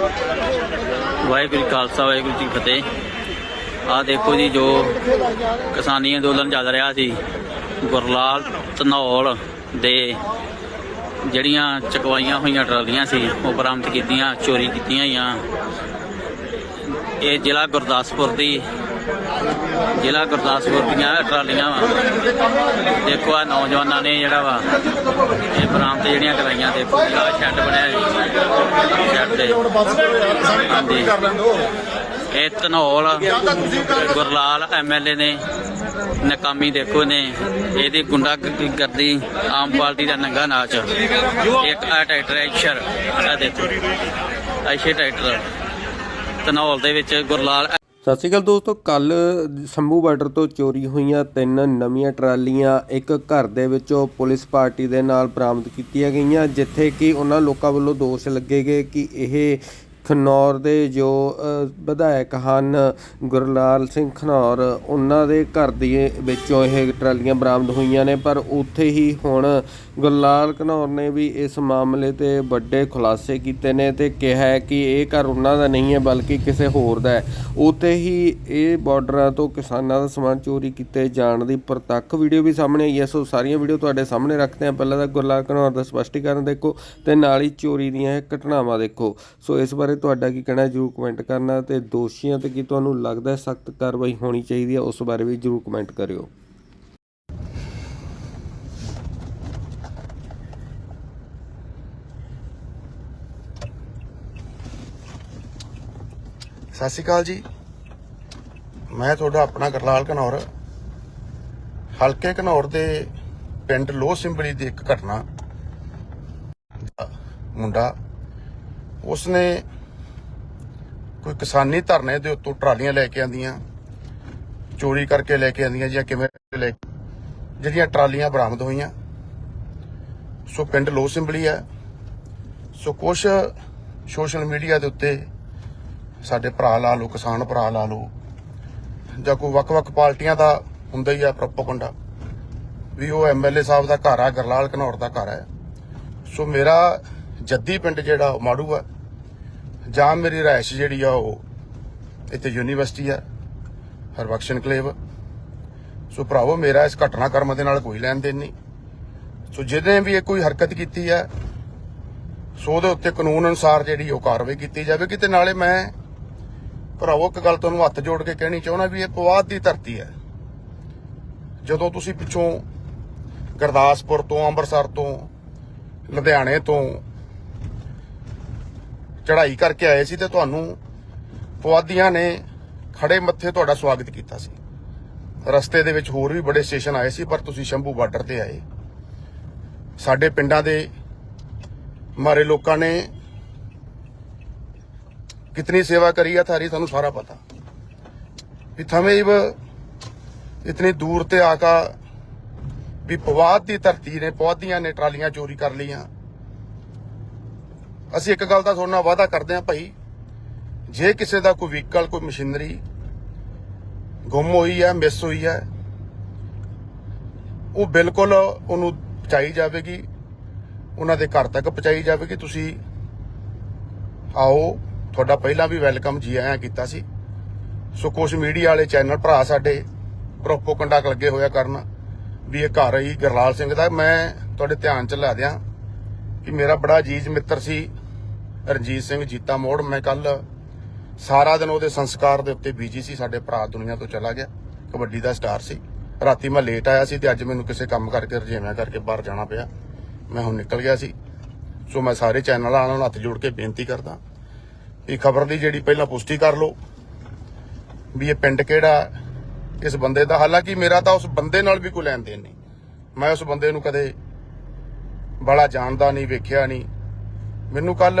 ਵਾਹਿਗੁਰੂ ਖਾਲਸਾ, ਵਾਹਿਗੁਰੂ ਜੀ ਫਤਿਹ। ਆਹ ਦੇਖੋ ਜੀ, ਜੋ ਕਿਸਾਨੀ ਅੰਦੋਲਨ ਚੱਲ ਰਿਹਾ ਸੀ, ਗੁਰਲਾਲ ਧਨੌਲ ਦੇ ਜਿਹੜੀਆਂ ਚਕਵਾਈਆਂ ਹੋਈਆਂ ਟਰਾਲੀਆਂ ਸੀ, ਉਹ ਬਰਾਮਦ ਕੀਤੀਆਂ, ਚੋਰੀ ਕੀਤੀਆਂ ਹੋਈਆਂ। ਇਹ ਜ਼ਿਲ੍ਹਾ ਗੁਰਦਾਸਪੁਰ ਦੀ ਜ਼ਿਲ੍ਹਾ ਗੁਰਦਾਸਪੁਰ ਦੀਆਂ ਟਰਾਲੀਆਂ ਵਾ। ਦੇਖੋ ਆ ਨੌਜਵਾਨਾਂ ਨੇ ਜਿਹੜਾ ਵਾ, ਇਹ ਬਰਾਮਦ ਜਿਹੜੀਆਂ ਕਰਾਈਆਂ, ਦੇਖੋ ਆ ਸ਼ੈੱਡ ਬਣਿਆ ਜੀ। ਸ਼ੈੱਡ ਦੇ ਹਾਂਜੀ। ਇਹ ਧਨੌਲ, ਗੁਰਲਾਲ ਐਮਐਲਏ ਨੇ, ਨਕਾਮੀ ਦੇਖੋ ਨੇ ਇਹਦੀ ਗੁੰਡਾ ਕਰਦੀ ਆਮ ਪਾਰਟੀ ਦਾ ਨੰਗਾ ਨਾਚ। ਇੱਕ ਆ ਟਰੈਕਟਰ ਹੈ ਆ ਦੇਖੋ। ਐਸ਼ੇ ਟਰੈਕਟਰ। ਧਨੌਲ ਦੇ ਵਿੱਚ ਗੁਰਲਾਲ ਸਤਿ ਸ਼੍ਰੀ ਅਕਾਲ ਦੋਸਤੋ, ਕੱਲ ਸੰਭੂ ਬਾਰਡਰ ਤੋਂ ਚੋਰੀ ਹੋਈਆਂ ਤਿੰਨ ਨਵੀਆਂ ਟਰਾਲੀਆਂ ਇੱਕ ਘਰ ਦੇ ਵਿੱਚੋਂ ਪੁਲਿਸ ਪਾਰਟੀ ਦੇ ਨਾਲ ਬਰਾਮਦ ਕੀਤੀਆਂ ਗਈਆਂ, ਜਿੱਥੇ ਕਿ ਉਹਨਾਂ ਲੋਕਾਂ ਵੱਲੋਂ ਦੋਸ਼ ਲੱਗੇ ਗਏ ਕਿ ਇਹ ਖਨੌਰ ਦੇ ਜੋ ਵਿਧਾਇਕ ਹਨ, ਗੁਰਲਾਲ ਸਿੰਘ ਖਨੌਰ, ਉਹਨਾਂ ਦੇ ਘਰ ਦੇ ਵਿੱਚੋਂ ਇਹ ਟਰਾਲੀਆਂ ਬਰਾਮਦ ਹੋਈਆਂ ਨੇ, ਪਰ ਉੱਥੇ ਹੀ ਹੁਣ ਗੁਰਲਾਲ ਘਨੌਰ ਨੇ ਵੀ ਇਸ ਮਾਮਲੇ ਤੇ ਵੱਡੇ ਖੁਲਾਸੇ ਕੀਤੇ ਨੇ ਤੇ ਕਿਹਾ ਹੈ ਕਿ ਇਹ ਘਰ ਉਹਨਾਂ ਦਾ ਨਹੀਂ ਹੈ, ਬਲਕਿ ਕਿਸੇ ਹੋਰ ਦਾ ਹੈ। ਉੱਥੇ ਹੀ ਇਹ ਬਾਰਡਰਾਂ ਤੋਂ ਕਿਸਾਨਾਂ ਦਾ ਸਮਾਨ ਚੋਰੀ ਕੀਤੇ ਜਾਣ ਦੀ ਪ੍ਰਤੱਖ ਵੀਡੀਓ ਵੀ ਸਾਹਮਣੇ ਆਈ ਹੈ। ਸੋ ਸਾਰੀਆਂ ਵੀਡੀਓ ਤੁਹਾਡੇ ਸਾਹਮਣੇ ਰੱਖਦੇ ਹਾਂ। ਪਹਿਲਾਂ ਤਾਂ ਗੁਰਲਾਲ ਘਨੌਰ ਦਾ ਸਪਸ਼ਟੀਕਰਨ ਦੇਖੋ ਤੇ ਨਾਲ ਹੀ ਚੋਰੀ ਦੀਆਂ ਇਹ ਘਟਨਾਵਾਂ ਦੇਖੋ। ਸੋ ਇਸ ਬਾਰੇ ਤੁਹਾਡਾ ਕੀ ਕਹਿਣਾ ਜਰੂਰ ਕਮੈਂਟ ਕਰਨਾ ਤੇ ਦੋਸ਼ੀਆਂ ਤੇ ਕੀ ਤੁਹਾਨੂੰ ਲੱਗਦਾ ਹੈ ਸਖਤ ਕਾਰਵਾਈ ਹੋਣੀ ਚਾਹੀਦੀ ਹੈ, ਉਸ ਬਾਰੇ ਵੀ ਜਰੂਰ ਕਮੈਂਟ ਕਰਿਓ। ਸਤਿ ਸ਼੍ਰੀ ਅਕਾਲ ਜੀ। ਮੈਂ ਤੁਹਾਡਾ ਆਪਣਾ ਗਰਲਾਲ ਘਨੌਰ। ਹਲਕੇ ਘਨੌਰ ਦੇ ਪਿੰਡ ਲੋਹ ਸਿੰਬਲੀ ਦੀ ਇੱਕ ਘਟਨਾ, ਮੁੰਡਾ, ਉਸਨੇ ਕੋਈ ਕਿਸਾਨੀ ਧਰਨੇ ਦੇ ਉੱਤੋਂ ਟਰਾਲੀਆਂ ਲੈ ਕੇ ਆਂਦੀਆਂ ਚੋਰੀ ਕਰਕੇ ਲੈ ਕੇ ਆਂਦੀਆਂ ਜਾਂ ਕਿਵੇਂ ਲੈ ਜਿਹੜੀਆਂ ਟਰਾਲੀਆਂ ਬਰਾਮਦ ਹੋਈਆਂ। ਸੋ ਪਿੰਡ ਲੋਹ ਸਿੰਬਲੀ ਹੈ। ਸੋ ਕੁਛ ਸੋਸ਼ਲ ਮੀਡੀਆ ਦੇ ਉੱਤੇ ਸਾਡੇ ਭਰਾ ਲਾ ਲਓ, ਕਿਸਾਨ ਭਰਾ ਲਾ ਲਓ, ਜਾਂ ਕੋਈ ਵੱਖ-ਵੱਖ ਪਾਰਟੀਆਂ ਦਾ ਹੁੰਦਾ ਹੀ ਆ ਪ੍ਰੋਪਗੈਂਡਾ ਵੀ ਉਹ ਐਮਐਲਏ ਸਾਹਿਬ ਦਾ ਘਰ ਆ, ਗਰਲਾਲ ਘਨੌਰ ਦਾ ਘਰ ਹੈ। ਸੋ ਮੇਰਾ ਜੱਦੀ ਪਿੰਡ ਜਿਹੜਾ ਮਾੜੂ ਆ। ਜਾਂ ਮੇਰੀ ਰਾਇਸ਼ ਜਿਹੜੀ ਆ ਉਹ ਇੱਥੇ ਯੂਨੀਵਰਸਿਟੀ ਆ ਹਰਬਖਸ਼ ਕਲੇਵ। ਸੋ ਭਰਾਵੋ, ਮੇਰਾ ਇਸ ਘਟਨਾ ਕਰਮ ਦੇ ਨਾਲ ਕੋਈ ਲੈਣ ਦੇਣ ਨਹੀਂ। ਸੋ ਜਿਹਨੇ ਵੀ ਇਹ ਕੋਈ ਹਰਕਤ ਕੀਤੀ ਹੈ ਸੋ ਉਹਦੇ ਉੱਤੇ ਕਾਨੂੰਨ ਅਨੁਸਾਰ ਜਿਹੜੀ ਉਹ ਕਾਰਵਾਈ ਕੀਤੀ ਜਾਵੇਗੀ ਤੇ ਨਾਲੇ ਮੈਂ, ਭਰਾਵੋ, ਇੱਕ ਗੱਲ ਤੁਹਾਨੂੰ ਹੱਥ ਜੋੜ ਕੇ ਕਹਿਣੀ ਚਾਹੁੰਦਾ ਵੀ ਇਹ ਪਵਾਦ ਦੀ ਧਰਤੀ ਹੈ ਜਦੋਂ ਤੁਸੀਂ ਪਿੱਛੋਂ ਗੁਰਦਾਸਪੁਰ ਤੋਂ, ਅੰਮ੍ਰਿਤਸਰ ਤੋਂ, ਲੁਧਿਆਣੇ ਤੋਂ ਚੜ੍ਹਾਈ ਕਰਕੇ ਆਏ ਸੀ ਤੇ ਤੁਹਾਨੂੰ ਪਵਾਦੀਆਂ ਨੇ ਖੜੇ ਮੱਥੇ ਤੁਹਾਡਾ ਸਵਾਗਤ ਕੀਤਾ ਸੀ ਰਸਤੇ ਦੇ ਵਿੱਚ ਹੋਰ ਵੀ ਬੜੇ ਸਟੇਸ਼ਨ ਆਏ ਸੀ ਪਰ ਤੁਸੀਂ ਸ਼ੰਭੂ ਬਾਰਡਰ ਤੇ ਆਏ ਸਾਡੇ ਪਿੰਡਾਂ ਦੇ ਮਾਰੇ ਲੋਕਾਂ ਨੇ कितनी सेवा करी है थारी थानू सारा पता भी थमें इव इतनी दूर ते आका ਵੀ ਪਵਾਦ ਦੀ ਧਰਤੀ ਨੇ ਪੌਦੀਆਂ ਨੇ ਟਰਾਲੀਆਂ ਚੋਰੀ ਕਰ ਲਈਆਂ ਅਸੀਂ ਇੱਕ ਗੱਲ ਦਾ ਤੁਹਾਡੇ ਨਾਲ ਵਾਅਦਾ ਕਰਦੇ ਹਾਂ ਭਾਈ, ਜੇ ਕਿਸੇ ਦਾ ਕੋਈ ਵਹੀਕਲ, ਕੋਈ ਮਸ਼ੀਨਰੀ ਗੁੰਮ ਹੋਈ ਹੈ, ਮਿਸ ਹੋਈ ਹੈ, ਉਹ ਬਿਲਕੁਲ ਉਹਨੂੰ ਪਹੁੰਚਾਈ ਜਾਵੇਗੀ, ਉਹਨਾਂ ਦੇ ਘਰ ਤੱਕ ਪਹੁੰਚਾਈ ਜਾਵੇਗੀ, ਤੁਸੀਂ ਆਓ, ਤੁਹਾਡਾ ਪਹਿਲਾਂ ਵੀ ਵੈਲਕਮ ਜੀ ਆਇਆਂ ਕੀਤਾ ਸੀ। ਸੋ ਕੁਝ ਮੀਡੀਆ ਵਾਲੇ ਚੈਨਲ ਭਰਾ ਸਾਡੇ ਪ੍ਰੋਪੋਗੰਡਾ ਲੱਗੇ ਹੋਇਆ ਕਰਨ, ਵੀ ਇਹ ਘਰ ਹੀ ਗਰਲਾਲ ਸਿੰਘ ਦਾ, ਮੈਂ ਤੁਹਾਡੇ ਧਿਆਨ ਚ ਲਾ ਦਿਆਂ ਕਿ ਮੇਰਾ ਬੜਾ ਅਜੀਜ਼ ਮਿੱਤਰ ਸੀ ਰਣਜੀਤ ਸਿੰਘ ਜੀਤਾ ਮੋੜ, ਮੈਂ ਕੱਲ ਸਾਰਾ ਦਿਨ ਉਹਦੇ ਸੰਸਕਾਰ ਦੇ ਉੱਤੇ ਬੀਜੀ ਸੀ, ਸਾਡੇ ਭਰਾ ਦੁਨੀਆ ਤੋਂ ਚਲਾ ਗਿਆ। ਕਬੱਡੀ ਦਾ ਸਟਾਰ ਸੀ। ਰਾਤੀ ਮੈਂ ਲੇਟ ਆਇਆ ਸੀ ਤੇ ਅੱਜ ਮੈਨੂੰ ਕਿਸੇ ਕੰਮ ਕਰਕੇ ਰਜੇਵਿਆਂ ਕਰਕੇ ਬਾਹਰ ਜਾਣਾ ਪਿਆ। ਮੈਂ ਹੁਣ ਨਿਕਲ ਗਿਆ ਸੀ। ਸੋ ਮੈਂ ਸਾਰੇ ਚੈਨਲਾਂ ਨੂੰ ਹੱਥ ਜੋੜ ਕੇ ਬੇਨਤੀ ਕਰਦਾ ਵੀ ਖਬਰ ਦੀ ਜਿਹੜੀ ਪਹਿਲਾਂ ਪੁਸ਼ਟੀ ਕਰ ਲਓ ਵੀ ਇਹ ਪਿੰਡ ਕਿਹੜਾ ਇਸ ਬੰਦੇ ਦਾ। ਹਾਲਾਂਕਿ ਮੇਰਾ ਤਾਂ ਉਸ ਬੰਦੇ ਨਾਲ ਵੀ ਕੋਈ ਲੈਣ ਦੇਣ ਨਹੀਂ। ਮੈਂ ਉਸ ਬੰਦੇ ਨੂੰ ਕਦੇ ਬੜਾ ਜਾਣਦਾ ਨਹੀਂ, ਵੇਖਿਆ ਨਹੀਂ। ਮੈਨੂੰ ਕੱਲ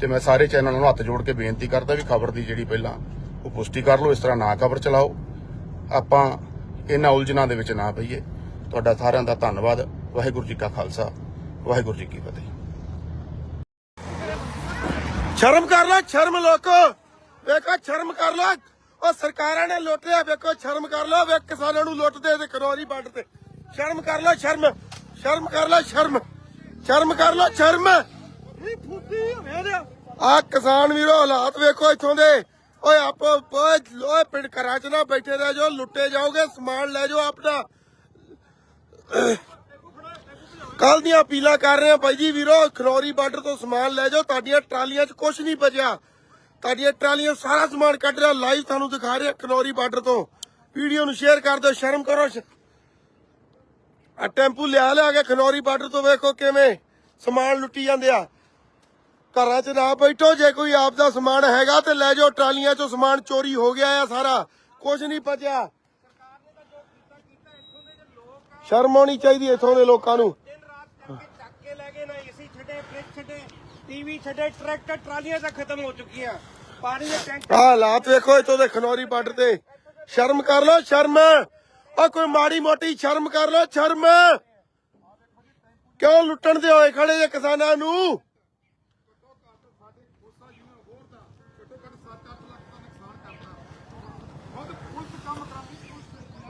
ਤੇ ਮੈਂ ਸਾਰੇ ਚੈਨਲਾਂ ਨੂੰ ਹੱਥ ਜੋੜ ਕੇ ਬੇਨਤੀ ਕਰਦਾ ਵੀ ਖਬਰ ਦੀ ਜਿਹੜੀ ਪਹਿਲਾਂ ਉਹ ਪੁਸ਼ਟੀ ਕਰ ਲਓ, ਇਸ ਤਰ੍ਹਾਂ ਨਾ ਖਬਰ ਚਲਾਓ। ਆਪਾਂ ਇਹਨਾਂ ਉਲਝਣਾਂ ਦੇ ਵਿੱਚ ਨਾ ਪਈਏ। ਤੁਹਾਡਾ ਸਾਰਿਆਂ ਦਾ ਧੰਨਵਾਦ। ਵਾਹਿਗੁਰੂ ਜੀ ਕਾ ਖਾਲਸਾ। ਵਾਹਿਗੁਰੂ ਜੀ ਕੀ ਫਤਿਹ। ਸ਼ਰਮ ਕਰ ਲੋ, ਸ਼ਰਮ ਲੋਕੋ। ਵੇਖੋ, ਸ਼ਰਮ ਕਰ ਲੋ। ਉਹ ਸਰਕਾਰਾਂ ਨੇ ਲੁੱਟ ਲਿਆ ਵੇਖੋ, ਸ਼ਰਮ ਕਰ ਲੋ। ਵੇ ਕਿਸਾਨਾਂ ਨੂੰ ਲੁੱਟਦੇ ਤੇ ਕਰੋਰੀ ਬੰਡ ਤੇ। ਸ਼ਰਮ ਕਰ ਲੋ, ਸ਼ਰਮ। ਸ਼ਰਮ ਕਰ ਲੋ, ਸ਼ਰਮ। ਸ਼ਰਮ ਕਰ ਲੋ, ਸ਼ਰਮ। ਆ ਕਿਸਾਨ ਵੀਰੋ, ਹਾਲਾਤ ਵੇਖੋ ਇੱਥੋਂ ਦੇ। ਓਏ, ਆਪੋ ਓਏ ਪਿੰਡ ਘਰਾਂ ਚ ਨਾ ਬੈਠੇ ਰਹਿ ਜਾਓ, ਲੁੱਟੇ ਜਾਓਗੇ, ਸਮਾਨ ਲੈ ਜਾਓ ਆਪਣਾ ਕੱਲ ਦੀਆਂ ਅਪੀਲਾਂ ਕਰ ਰਹੇ ਆ ਭਾਈ ਜੀ ਵੀਰੋ, ਖਨੌਰੀ ਬਾਰਡਰ ਤੋਂ ਸਮਾਨ ਲੈ ਜਾਓ, ਤੁਹਾਡੀਆਂ ਟਰਾਲੀਆਂ 'ਚ ਕੁਝ ਨਹੀਂ ਬਚਿਆ। ਤੁਹਾਡੀਆਂ ਟਰਾਲੀਆਂ ਸਾਰਾ ਸਮਾਨ ਕੱਢ ਰਿਹਾ ਲਾਈਵ ਤੁਹਾਨੂੰ ਦਿਖਾ ਰਿਹਾ ਖਨੌਰੀ ਬਾਰਡਰ ਤੋਂ। ਵੀਡੀਓ ਨੂੰ ਸ਼ੇਅਰ ਕਰ ਦਿਓ, ਸ਼ਰਮ ਕਰੋ। ਆ ਟੈਂਪੂ ਲਿਆ ਲਿਆ ਕੇ ਖਨੌਰੀ ਬਾਰਡਰ ਤੋਂ ਵੇਖੋ ਕਿਵੇਂ ਸਮਾਨ ਲੁੱਟੀ ਜਾਂਦੇ ਆ। ਘਰਾਂ 'ਚ ਨਾ ਬੈਠੋ ਜੇ ਕੋਈ ਆਪ ਦਾ ਸਮਾਨ ਹੈਗਾ ਤੇ ਲੈ ਜਾਓ ਟਰਾਲੀਆਂ 'ਚੋਂ ਸਮਾਨ ਚੋਰੀ ਹੋ ਗਿਆ ਆ ਸਾਰਾ। ਕੁਝ ਨਹੀਂ ਬਚਿਆ ਸ਼ਰਮ ਆਉਣੀ ਚਾਹੀਦੀ ਇੱਥੋਂ ਦੇ ਲੋਕਾਂ ਨੂੰ। ਟੀਵੀ ਛੱਡੇ ਟਰੈਕਟਰ ਟਰਾਲੀਆਂ ਤਾਂ ਖਤਮ ਹੋ ਚੁੱਕੀਆਂ। ਪਾਣੀ ਦੇ ਟੈਂਕ ਆਹ ਹਾਲਾਤ ਵੇਖੋ ਇੱਥੋਂ ਦੇ ਖਨੌਰੀ ਬਾਰਡਰ ਤੇ। ਸ਼ਰਮ ਕਰ ਲੋ ਸ਼ਰਮ। ਓ ਕੋਈ ਮਾੜੀ ਮੋਟੀ ਸ਼ਰਮ ਕਰ ਲੋ ਸ਼ਰਮ। ਕਿਉਂ ਲੁੱਟਣ ਦੇ ਹੋਏ ਖੜੇ ਜੇ ਕਿਸਾਨਾਂ ਨੂੰ?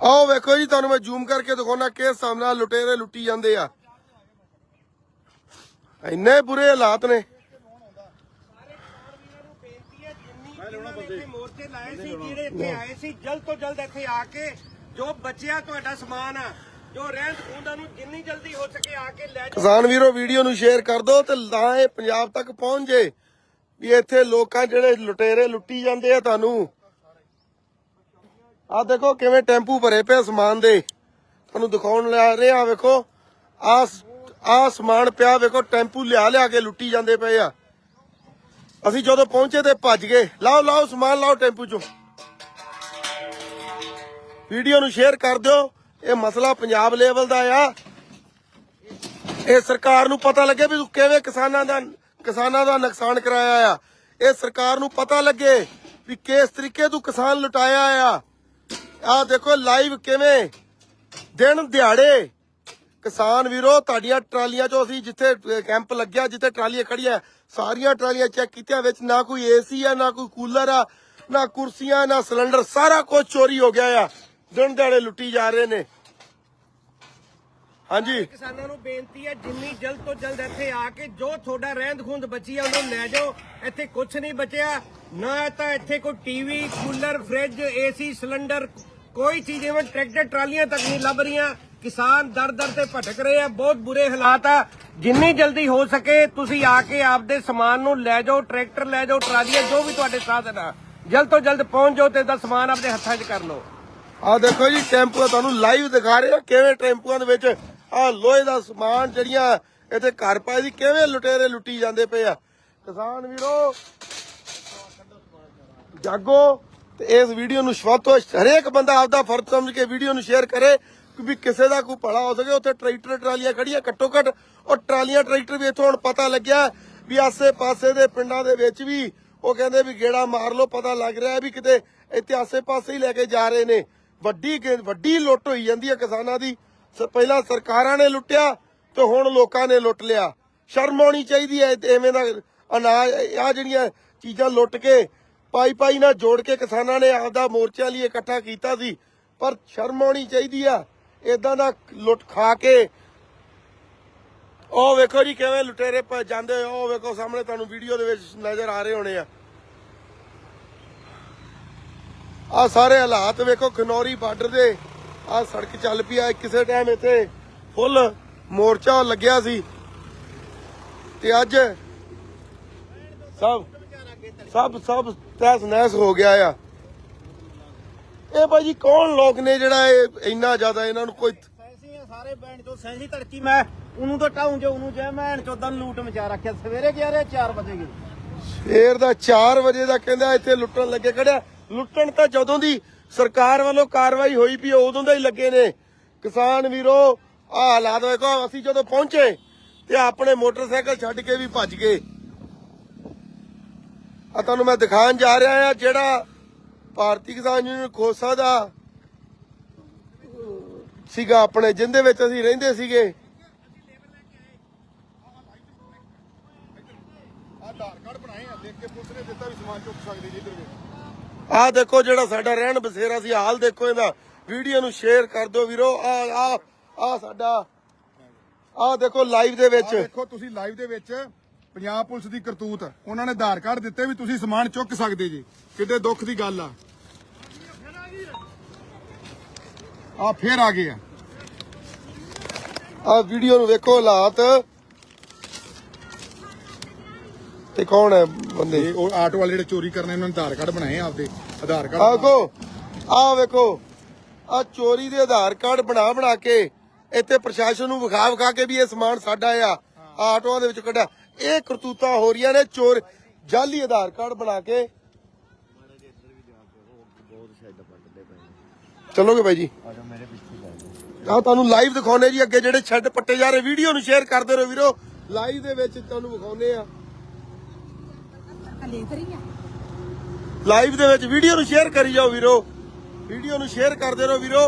ਆਓ ਵੇਖੋ ਜੀ ਤੁਹਾਨੂੰ ਮੈਂ ਜ਼ੂਮ ਕਰਕੇ ਦਿਖਾਉਣਾ ਕਿਸ ਹਿਸਾਬ ਨਾਲ ਲੁਟੇਰੇ ਲੁੱਟੀ ਜਾਂਦੇ ਆ। ਇੰਨੇ ਬੁਰੇ ਹਾਲਾਤ ਨੇ। ਬੇਨਤੀ ਹੈ ਜਿੰਨੀ ਜਿਨ੍ਹਾਂ ਨੇ ਇੱਥੇ ਮੋਰਚੇ ਲਾਏ ਸੀ ਜਿਹੜੇ ਇੱਥੇ ਆਏ ਸੀ ਜਲਦ ਤੋਂ ਜਲਦ ਇੱਥੇ ਆ ਕੇ ਜੋ ਬਚਿਆ ਤੁਹਾਡਾ ਸਮਾਨ ਆ ਜੋ ਰਹਿੰਦ ਖੂੰਦਾਂ ਨੂੰ ਜਿੰਨੀ ਜਲਦੀ ਹੋ ਸਕੇ ਆ ਕੇ ਲੈ ਜਾਓ। ਕਿਸਾਨ ਵੀਰੋ ਵੀਡੀਓ ਨੂੰ ਸ਼ੇਅਰ ਕਰ ਦਿਓ ਤੇ ਤਾਂ ਇਹ ਪੰਜਾਬ ਤੱਕ ਪਹੁੰਚ ਜੇ ਵੀ ਇੱਥੇ ਲੋਕਾਂ ਜਿਹੜੇ ਲੁਟੇਰੇ ਲੁੱਟੀ ਜਾਂਦੇ ਆ ਤੁਹਾਨੂੰ। ਆ ਦੇਖੋ ਕਿਵੇਂ ਟੈਂਪੂ ਭਰੇ ਪਏ ਸਮਾਨ ਦੇ। ਤੁਹਾਨੂੰ ਦਿਖਾਉਣ ਲੈ ਰਹੇ ਆ, ਵੇਖੋ। ਆ ਆ ਸਮਾਨ ਪਿਆ, ਵੇਖੋ, ਟੈਂਪੂ ਲਿਆ ਲਿਆ ਕੇ ਲੁੱਟੀ ਜਾਂਦੇ ਪਏ ਆ। ਅਸੀਂ ਜਦੋਂ ਪਹੁੰਚੇ ਤੇ ਭੱਜ ਗਏ। ਲਾਓ ਲਾਓ ਸਮਾਨ, ਲਾਓ ਟੈਂਪੂ ਚੋਂ। ਵੀਡੀਓ ਨੂੰ ਸ਼ੇਅਰ ਕਰ ਦਿਓ। ਇਹ ਮਸਲਾ ਪੰਜਾਬ ਲੈਵਲ ਦਾ ਆ। ਇਹ ਸਰਕਾਰ ਨੂੰ ਪਤਾ ਲੱਗੇ ਵੀ ਤੂੰ ਕਿਵੇਂ ਕਿਸਾਨਾਂ ਦਾ ਕਿਸਾਨਾਂ ਦਾ ਨੁਕਸਾਨ ਕਰਾਇਆ ਆ। ਇਹ ਸਰਕਾਰ ਨੂੰ ਪਤਾ ਲੱਗੇ ਵੀ ਕਿਸ ਤਰੀਕੇ ਤੂੰ ਕਿਸਾਨ ਲੁਟਾਇਆ ਆ। ਆਹ ਦੇਖੋ ਲਾਈਵ ਕਿਵੇਂ? ਦਿਨ ਦਿਹਾੜੇ। ਕਿਸਾਨ ਵੀਰੋ, ਤੁਹਾਡੀਆਂ ਟਰਾਲੀਆਂ ਚੋਂ ਅਸੀਂ ਜਿੱਥੇ ਕੈਂਪ ਲੱਗਿਆ, ਜਿੱਥੇ ਟਰਾਲੀਆਂ ਖੜੀਆਂ ਸਾਰੀਆਂ ਟਰਾਲੀਆਂ ਚੈੱਕ ਕੀਤੀਆਂ, ਵਿੱਚ ਨਾ ਕੋਈ ਏਸੀ ਆ, ਨਾ ਕੋਈ ਕੂਲਰ ਆ, ਨਾ ਕੁਰਸੀਆਂ, ਨਾ ਸਿਲੰਡਰ, ਸਾਰਾ ਕੁਝ ਚੋਰੀ ਹੋ ਗਿਆ ਆ। ਦਿਨ ਦਿਹਾੜੇ ਲੁੱਟੀ ਜਾ ਰਹੇ ਨੇ। ਹਾਂਜੀ। ਕਿਸਾਨਾਂ ਨੂੰ ਬੇਨਤੀ ਹੈ ਜਿੰਨੀ ਜਲਦ ਤੋਂ ਜਲਦ ਇੱਥੇ ਆ ਕੇ ਜੋ ਤੁਹਾਡਾ ਰਹਿੰਦ ਖੂੰਦ ਬਚੀ ਆ ਉਹਨੂੰ ਲੈ ਜਾਓ। ਇੱਥੇ ਕੁਝ ਨਹੀਂ ਬਚਿਆ। ਨਾ ਤਾਂ ਇੱਥੇ ਕੋਈ TV cooler fridge AC cylinder ਕੋਈ ਚੀਜ਼ ਇਵਨ ਟਰੈਕਟਰ ਟਰਾਲੀਆਂ ਤੱਕ ਨਹੀਂ ਲੱਭ ਰਹੀਆਂ। ਕਿਸਾਨ ਦਰ ਦਰ ਤੇ ਭਟਕ ਰਹੇ ਆ। ਬਹੁਤ ਬੁਰੇ ਹਾਲਾਤ ਆ। ਜਿੰਨੀ ਜਲਦੀ ਹੋ ਸਕੇ ਤੁਸੀਂ ਆ ਕੇ ਆਪਦੇ ਸਮਾਨ ਨੂੰ ਲੈ ਜਾਓ ਟਰੈਕਟਰ ਲੈ ਜਾਓ ਟਰਾਲੀਆਂ ਜੋ ਵੀ ਤੁਹਾਡੇ ਸਾਧਨ ਆ। ਜਲਦ ਤੋਂ ਜਲਦ ਪਹੁੰਚ ਜਾਓ ਤੇ ਦਾ ਸਮਾਨ ਆਪਦੇ ਹੱਥਾਂ 'ਚ ਕਰ ਲਓ। ਆ ਦੇਖੋ ਜੀ ਟੈਂਪੂ ਤੁਹਾਨੂੰ ਲਾਈਵ ਦਿਖਾ ਰਹੇ ਆ। ਕਿਵੇਂ ਟੈਂਪੂਆਂ ਦੇ ਵਿੱਚ ਆ ਲੋਹੇ ਦਾ ਸਮਾਨ ਜਿਹੜੀਆਂ ਇੱਥੇ ਘਰ ਪਾਏ ਦੀ ਕਿਵੇਂ ਲੁਟੇਰੇ ਲੁੱਟੀ ਜਾਂਦੇ ਪਏ ਆ। ਕਿਸਾਨ ਵੀਰੋ, ਜਾਗੋ ਤੇ ਇਸ ਵੀਡੀਓ ਨੂੰ ਵੱਧ ਹਰੇਕ ਬੰਦਾ ਆਪਦਾ ਫਰਜ਼ ਸਮਝ ਕੇ ਵੀਡੀਓ ਨੂੰ ਸ਼ੇਅਰ ਕਰੇ ਕਿ ਵੀ ਕਿਸੇ ਦਾ ਕੋਈ ਭਲਾ ਹੋ ਸਕੇ। ਉੱਥੇ ਟਰੈਕਟਰ ਟਰਾਲੀਆਂ ਖੜੀਆਂ ਘੱਟੋ ਘੱਟ ਉਹ ਟਰਾਲੀਆਂ ਟਰੈਕਟਰ ਵੀ ਇੱਥੋਂ ਹੁਣ ਪਤਾ ਲੱਗਿਆ ਵੀ ਆਸੇ ਪਾਸੇ ਦੇ ਪਿੰਡਾਂ ਦੇ ਵਿੱਚ ਵੀ ਉਹ ਕਹਿੰਦੇ ਵੀ ਗੇੜਾ ਮਾਰ ਲਓ, ਪਤਾ ਲੱਗ ਰਿਹਾ ਵੀ ਕਿਤੇ ਇੱਥੇ ਆਸੇ ਪਾਸੇ ਹੀ ਲੈ ਕੇ ਜਾ ਰਹੇ ਨੇ। ਵੱਡੀ ਗੇ- ਵੱਡੀ ਲੁੱਟ ਹੋਈ ਜਾਂਦੀ ਹੈ ਕਿਸਾਨਾਂ ਦੀ। ਪਹਿਲਾਂ ਸਰਕਾਰਾਂ ਨੇ ਲੁੱਟਿਆ ਤੇ ਹੁਣ ਲੋਕਾਂ ਨੇ ਲੁੱਟ ਲਿਆ। ਸ਼ਰਮ ਆਉਣੀ ਚਾਹੀਦੀ ਹੈ ਐਵੇਂ ਦਾ ਅਨਾਜ ਆ ਜਿਹੜੀਆਂ ਚੀਜ਼ਾਂ ਲੁੱਟ ਕੇ ਪਾਈ ਪਾਈ ਨਾਲ ਜੋੜ ਕੇ ਕਿਸਾਨਾਂ ਨੇ ਆਪਦਾ ਮੋਰਚਿਆਂ ਲਈ ਇਕੱਠਾ ਕੀਤਾ ਸੀ, ਪਰ ਸ਼ਰਮ ਆਉਣੀ ਚਾਹੀਦੀ ਆ। ਇਦਾਂ ਦਾ ਲੁੱਟ ਖਾ ਕੇ ਉਹ ਵੇਖੋ ਜੀ ਕਿਵੇਂ ਲੁਟੇਰੇ ਜਾਂਦੇ ਉਹ ਵੇਖੋ ਸਾਹਮਣੇ ਤੁਹਾਨੂੰ ਵੀਡੀਓ ਦੇ ਵਿੱਚ ਨਜ਼ਰ ਆ ਰਹੇ ਹੋਣੇ ਆ। ਆ ਸਾਰੇ ਹਾਲਾਤ ਵੇਖੋ, ਖਨੌਰੀ ਬਾਰਡਰ ਦੇ ਆ ਸੜਕ ਚੱਲ ਪਈ ਆ ਕਿਸੇ ਟਾਈਮ ਇੱਥੇ ਫੁੱਲ ਮੋਰਚਾ ਲੱਗਿਆ ਸੀ। ਤੇ ਅੱਜ ਸਭ ਸਭ ਸਭ ਤਹਿਸ ਨਹਿਸ ਹੋ ਗਿਆ ਆ। ਇਹ ਭਾਈ ਜੀ ਕੌਣ ਲੋਕ ਨੇ ਜਿਹੜਾ ਇਹ ਇੰਨਾ ਜ਼ਿਆਦਾ ਇਹਨਾਂ ਨੂੰ ਕੋਈ ਸੈਂਸੀ ਆ ਸਾਰੇ ਬੈਂਡ ਤੋਂ ਸੈਂਸੀ ਧੜਕੀ ਮੈਂ ਉਹਨੂੰ ਤਾਂ ਟਾਉਂ ਜੋ ਉਹਨੂੰ ਜੈ ਮੈਂ ਚੋਦਾਂ ਲੂਟ ਮਚਾ ਰੱਖਿਆ। ਸਵੇਰੇ ਗਿਆ ਰੇ 4 ਵਜੇ ਗਏ ਫੇਰ ਦਾ 4 ਵਜੇ ਦਾ ਕਹਿੰਦਾ ਇੱਥੇ ਲੁੱਟਣ ਲੱਗੇ ਖੜਿਆ ਲੁੱਟਣ ਤਾਂ ਜਦੋਂ ਦੀ ਸਰਕਾਰ ਵੱਲੋਂ ਕਾਰਵਾਈ ਹੋਈ ਵੀ ਉਦੋਂ ਦਾ ਹੀ ਲੱਗੇ ਨੇ। ਕਿਸਾਨ ਵੀਰੋ ਆ ਹਾਲਾਤ ਵੇਖੋ, ਅਸੀਂ ਜਦੋਂ ਪਹੁੰਚੇ ਤੇ ਆਪਣੇ ਮੋਟਰਸਾਈਕਲ ਛੱਡ ਕੇ ਵੀ ਭੱਜ ਗਏ। ਆ ਤੁਹਾਨੂੰ ਮੈਂ ਦਿਖਾਉਣ ਜਾ ਰਿਹਾ ਆ ਜਿਹੜਾ ਭਾਰਤੀ ਕਿਸਾਨ ਯੂਨੀਅਨ ਖੋਸਾ ਦਾ ਸੀਗਾ ਆਪਣੇ, ਜਿੰਦੇ ਵਿੱਚ ਅਸੀਂ ਰਹਿੰਦੇ ਸੀਗੇ। ਆਧਾਰ ਕਾਰਡ ਬਣਾਏ ਆ, ਦੇਖ ਕੇ ਪੁਲਿਸ ਨੇ ਦਿੱਤਾ ਵੀ ਸਮਾਨ ਚੁੱਕ ਸਕਦੇ ਜੀ ਆਹ ਦੇਖੋ ਜਿਹੜਾ ਸਾਡਾ ਰਹਿਣ ਬਸੇਰਾ ਸੀ ਹਾਲ ਦੇਖੋ ਇਹਦਾ। ਵੀਡੀਓ ਨੂੰ ਸ਼ੇਅਰ ਕਰ ਦਿਓ ਵੀਰੋ। ਆ ਆ ਆ ਸਾਡਾ ਆਹ ਦੇਖੋ ਲਾਈਵ ਦੇ ਆਹ ਵਿੱਚ ਦੇਖੋ ਤੁਸੀਂ ਲਾਈਵ ਦੇ ਵਿੱਚ ਪੰਜਾਬ ਪੁਲਿਸ ਦੀ ਕਰਤੂਤ। ਉਹਨਾਂ ਨੇ ਆਧਾਰ ਕਾਰਡ ਦਿੱਤੇ ਵੀ ਤੁਸੀਂ ਸਮਾਨ ਚੁੱਕ ਸਕਦੇ ਜੀ। ਕਿੱਡੇ ਦੁੱਖ ਦੀ ਗੱਲ ਆ। ਆ ਫੇਰ ਆ ਗਏ ਆ। ਆ ਵੀਡੀਓ ਨੂੰ ਵੇਖੋ ਹਾਲਾਤ। ਤੇ ਕੌਣ ਹੈ ਬੰਦੇ? ਇਹ ਉਹ ਆਟੋ ਵਾਲੇ ਜਿਹੜੇ ਚੋਰੀ ਕਰਨੇ ਉਹਨਾਂ ਨੇ ਆਧਾਰ ਕਾਰਡ ਬਣਾਏ ਆ ਆਪਦੇ। ਆਧਾਰ ਆ ਕਾਰਡ ਵੇਖੋ ਆ ਵੇਖੋ ਆ ਚੋਰੀ ਦੇ ਆਧਾਰ ਕਾਰਡ ਬਣਾ ਬਣਾ ਕੇ ਇੱਥੇ ਪ੍ਰਸ਼ਾਸਨ ਨੂੰ ਵਿਖਾ ਵਿਖਾ ਕੇ ਵੀ ਇਹ ਸਮਾਨ ਸਾਡਾ ਆ ਆਹ ਆਟੋਆਂ ਦੇ ਵਿੱਚ ਕੱਢਿਆ। ਇਹ ਕਰਤੂਤਾਂ ਹੋ ਰਹੀਆਂ ਨੇ ਚੋਰ ਜਾਲੀ ਆਧਾਰ ਕਾਰਡ ਬਣਾ ਕੇ। ਚਲੋਗੇ ਬਾਈ ਜੀ? ਆ ਤੁਹਾਨੂੰ ਲਾਈਵ ਦਿਖਾਉਨੇ ਜੀ ਅੱਗੇ ਜਿਹੜੇ ਛੱਡ ਪੱਟੇ ਜਾ ਰਹੇ ਵੀਡੀਓ ਨੂੰ ਸ਼ੇਅਰ ਕਰਦੇ ਰਹੋ ਵੀਰੋ। ਲਾਈਵ ਦੇ ਵਿੱਚ ਤੁਹਾਨੂੰ ਵਿਖਾਉਨੇ ਆ। ਲਾਈਵ ਦੇ ਵਿੱਚ ਵੀਡੀਓ ਨੂੰ ਸ਼ੇਅਰ ਕਰੀ ਜਾਓ ਵੀਰੋ। ਵੀਡੀਓ ਨੂੰ ਸ਼ੇਅਰ ਕਰਦੇ ਰਹੋ ਵੀਰੋ।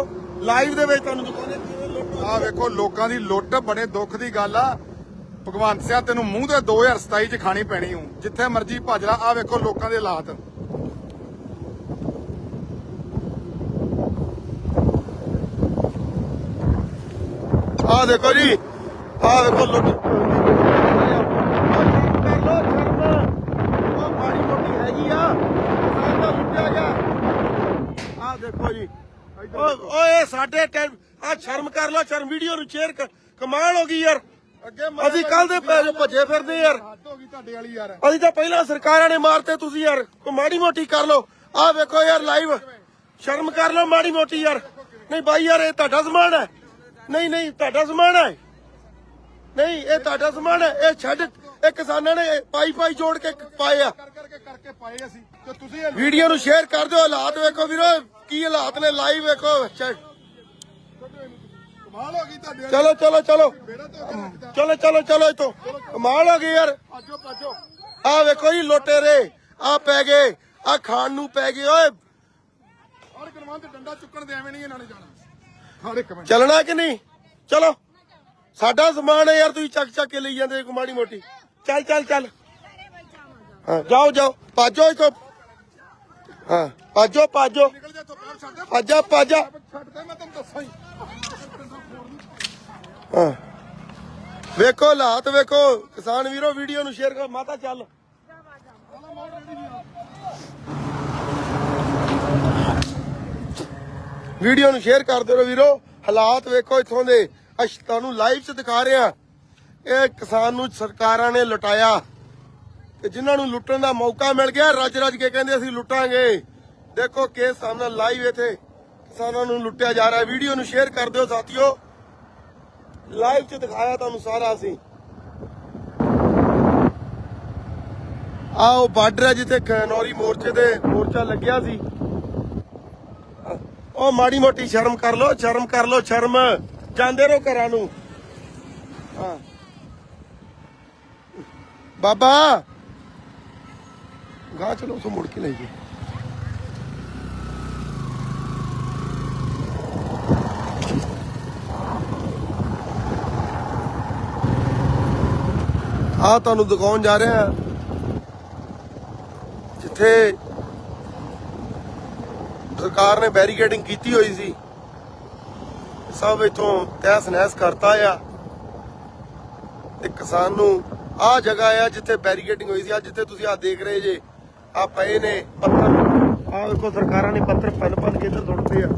ਲਾਈਵ ਦੇ ਵਿੱਚ ਤੁਹਾਨੂੰ ਦਿਖਾਉਂਦੇ ਕਿਵੇਂ ਲੁੱਟ ਆ ਵੇਖੋ ਲੋਕਾਂ ਦੀ ਲੁੱਟ ਬੜੇ ਦੁੱਖ ਦੀ ਗੱਲ ਆ। ਭਗਵੰਤ ਸਿਆ ਤੈਨੂੰ ਮੂੰਹ ਤੇ 2027 ਚ ਖਾਣੀ ਪੈਣੀ ਹੂੰ ਜਿੱਥੇ ਮਰਜ਼ੀ ਭੱਜ ਲਾ। ਆ ਵੇਖੋ ਲੋਕਾਂ ਦੇ ਹਾਲਾਤ। ਆ ਦੇਖੋ ਜੀ। ਆ ਦੇਖੋ ਲੁੱਟ ਉਹ ਮਾੜੀ ਮੋਟੀ ਹੈਗੀ ਆ ਕਿਸਾਨ ਦਾ ਲੁੱਟਿਆ ਗਿਆ ਆ ਦੇਖੋ ਜੀ। ਓਏ ਸਾਡੇ ਆ ਸ਼ਰਮ ਕਰ ਲੋ ਸ਼ਰਮ। ਵੀਡੀਓ ਨੂੰ ਸ਼ੇਅਰ ਕਰ ਕਮਾਲ ਹੋ ਗਈ ਯਾਰ। ਅੱਗੇ ਅਸੀਂ ਕੱਲ ਦੇ ਪੈ- ਭੱਜੇ ਫਿਰਦੇ ਯਾਰ। ਹੱਦ ਹੋ ਗਈ ਤੁਹਾਡੇ ਵਾਲੀ ਯਾਰ। ਅਸੀਂ ਤਾਂ ਪਹਿਲਾਂ ਸਰਕਾਰਾਂ ਨੇ ਮਾਰਤੇ ਤੁਸੀਂ ਯਾਰ। ਕੋ ਮਾੜੀ ਮੋਟੀ ਕਰ ਲੋ ਆ ਵੇਖੋ ਯਾਰ ਲਾਈਵ ਸ਼ਰਮ ਕਰ ਲੋ ਮਾੜੀ ਮੋਟੀ ਯਾਰ। ਨਹੀਂ ਬਾਈ ਯਾਰ ਇਹ ਤੁਹਾਡਾ ਸਮਾਨ ਹੈ। ਨਹੀਂ ਨਹੀਂ ਤੁਹਾਡਾ ਸਮਾਨ ਹੈ। ਨਹੀਂ ਇਹ ਤੁਹਾਡਾ ਸਮਾਨ ਹੈ। ਇਹ ਛੱਡ ਇਹ ਕਿਸਾਨਾਂ ਨੇ ਪਾਈ ਪਾਈ ਜੋੜ ਕੇ ਪਾਏ ਆ। ਕਰਕੇ ਕਰਕੇ ਪਾਏ ਅਸੀਂ ਤੇ ਤੁਸੀਂ ਵੀਡੀਓ ਨੂੰ ਸ਼ੇਅਰ ਕਰ ਦਿਓ, ਹਾਲਾਤ ਵੇਖੋ ਵੀਰੋ, ਕੀ ਹਾਲਾਤ ਨੇ ਲਾਈਵ ਵੇਖੋ ਕਮਾਲ ਹੋ ਗਈ ਤੁਹਾਡੇ ਚਲੋ ਚਲੋ ਚਲੋ। ਚਲੋ ਚਲੋ ਚਲੋ ਇਤੋਂ ਕਮਾਲ ਹੋ ਗਈ ਯਾਰ। ਭਾਜੋ ਭਾਜੋ ਆ ਵੇਖੋ ਜੀ, ਲੋਟੇ ਰੇ। ਆ ਪੈ ਗਏ ਆ ਖਾਣ ਨੂੰ ਪੈ ਗਏ, ਓਏ। ਹਰ ਗਰਮਾਨ ਤੇ ਡੰਡਾ ਚੁੱਕਣ ਦੇ ਐਵੇਂ ਨਹੀਂ ਇਹਨਾਂ ਨੇ ਜਾਣਾ ਹਰ ਇੱਕ ਮਿੰਟ ਚੱਲਣਾ ਕਿ ਨਹੀਂ? ਚਲੋ। ਸਾਡਾ ਸਮਾਨ ਹੈ ਯਾਰ, ਤੁਸੀਂ ਚੱਕ ਚੱਕ ਕੇ ਲਈ ਜਾਂਦੇ ਕੋ ਮਾੜੀ ਮੋਟੀ। ਚੱਲ ਚੱਲ ਚੱਲ। ਹਾਂ ਜਾਓ ਜਾਓ। ਪਾਜੋ ਇਥੋਂ। ਹਾਂ ਪਾਜੋ ਪਾਜੋ ਪਾਜਾ ਪਾਜਾ ਹੀ। ਹਾਂ। ਵੇਖੋ ਹਾਲਾਤ ਵੇਖੋ। ਕਿਸਾਨ ਵੀਰੋ ਵੀਡੀਓ ਨੂੰ ਸ਼ੇਅਰ ਕਰੋ। ਮਾਤਾ ਚੱਲ। ਵੀਡੀਓ ਨੂੰ ਸ਼ੇਅਰ ਕਰਦੇ ਰਹੋ ਵੀਰੋ। ਹਾਲਾਤ ਵੇਖੋ ਇਥੋਂ ਦੇ। ਅਸ਼ ਤੁਹਾਨੂੰ ਲਾਈਵ 'ਚ ਦਿਖਾ ਰਿਹਾ ਇਹ ਕਿਸਾਨ ਨੂੰ ਸਰਕਾਰਾਂ ਨੇ ਲੁਟਾਇਆ ਤੇ ਜਿਨ੍ਹਾਂ ਨੂੰ ਲੁੱਟਣ ਦਾ ਮੌਕਾ ਮਿਲ ਗਿਆ, ਰੱਜ ਰੱਜ ਕੇ ਕਹਿੰਦੇ ਅਸੀਂ ਲੁੱਟਾਂਗੇ। ਦੇਖੋ ਕੇਸ ਸਾਹਮਣੇ ਲਾਈਵ ਇੱਥੇ ਕਿਸਾਨਾਂ ਨੂੰ ਲੁੱਟਿਆ ਜਾ ਰਿਹਾ ਵੀਡੀਓ ਨੂੰ ਸ਼ੇਅਰ ਕਰ ਦਿਓ ਸਾਥੀਓ। ਲਾਈਵ 'ਚ ਦਿਖਾਇਆ ਤੁਹਾਨੂੰ ਸਾਰਾ ਅਸੀਂ। ਆਓ ਬਾਰਡਰ ਹੈ ਜਿੱਥੇ ਖਨੌਰੀ ਮੋਰਚੇ ਦੇ ਮੋਰਚਾ ਲੱਗਿਆ ਸੀ। ਉਹ ਮਾੜੀ ਮੋਟੀ ਸ਼ਰਮ ਕਰ ਲੋ ਸ਼ਰਮ ਕਰ ਲੋ ਸ਼ਰਮ। ਜਾਂਦੇ ਰਹੋ ਘਰਾਂ ਨੂੰ। ਹਾਂ। ਬਾਬਾ। ਗਾਹ ਚਲੋ ਉਥੋਂ ਮੁੜ ਕੇ ਲੈ ਜੀ ਆ ਤੁਹਾਨੂੰ ਦਿਖਾਉਣ ਜਾ ਰਿਹਾ ਜਿੱਥੇ ਸਰਕਾਰ ਨੇ ਬੈਰੀਕੇਡਿੰਗ ਕੀਤੀ ਹੋਈ ਸੀ। ਸਭ ਇਥੋਂ ਤਹਿਸ ਨਹਿਸ ਕਰਤਾ ਆ। ਤੇ ਕਿਸਾਨ ਨੂੰ ਆਹ ਜਗ੍ਹਾ ਆ ਜਿੱਥੇ ਬੈਰੀਕੇਡਿੰਗ ਹੋਈ ਸੀ। ਆ ਜਿੱਥੇ ਤੁਸੀਂ ਆ ਦੇਖ ਰਹੇ ਜੇ ਆ ਪਏ ਨੇ ਪੱਥਰ। ਆ ਵੇਖੋ, ਸਰਕਾਰਾਂ ਨੇ ਪੱਥਰ ਪੰਨ ਪੰਨ ਕੇ ਇੱਧਰ ਸੁੱਟਦੇ ਆ।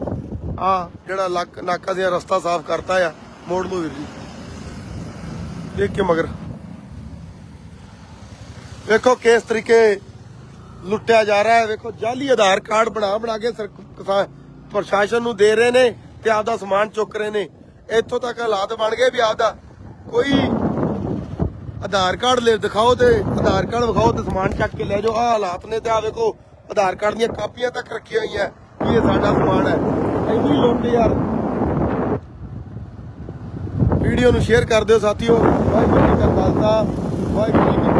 ਆ ਜਿਹੜਾ ਲੱਕ ਨਾਕਾ ਸੀ ਰਸਤਾ ਸਾਫ਼ ਕਰਤਾ ਆ, ਮੋੜ ਲਓ ਵੀਰ ਜੀ। ਦੇਖ ਕੇ ਮਗਰ। ਵੇਖੋ ਕਿਸ ਤਰੀਕੇ ਲੁੱਟਿਆ ਜਾ ਰਿਹਾ ਹੈ। ਵੇਖੋ, ਜਾਲੀ ਆਧਾਰ ਕਾਰਡ ਬਣਾ ਬਣਾ ਕੇ ਪ੍ਰਸ਼ਾਸਨ ਨੂੰ ਦੇ ਰਹੇ ਨੇ ਤੇ ਆਪਦਾ ਸਮਾਨ ਚੁੱਕ ਰਹੇ ਨੇ। ਇੱਥੋਂ ਤੱਕ ਹਾਲਾਤ ਬਣ ਗਏ ਵੀ ਆਪਦਾ ਕੋਈ ਆਧਾਰ ਕਾਰਡ ਲੈ ਦਿਖਾਓ ਤੇ ਆਧਾਰ ਕਾਰਡ ਵਿਖਾਓ ਤੇ ਸਮਾਨ ਚੱਕ ਕੇ ਲੈ ਜਾਓ। ਆ ਹਾਲਾਤ ਨੇ ਤੇ ਆ ਵੇਖੋ, ਆਧਾਰ ਕਾਰਡ ਦੀਆਂ ਕਾਪੀਆਂ ਤੱਕ ਰੱਖੀਆਂ ਹੋਈਆਂ। ਵੀ ਇਹ ਸਾਡਾ ਸਮਾਨ ਹੈ, ਇੰਨੀ ਲੁੱਟ ਯਾਰ। ਵੀਡੀਓ ਨੂੰ ਸ਼ੇਅਰ ਕਰ ਦਿਓ ਸਾਥੀਓ। ਵਾਹਿਗੁਰੂ ਜੀ ਕਾ ਖਾਲਸਾ, ਵਾਹਿਗੁਰੂ ਜੀ ਕੀ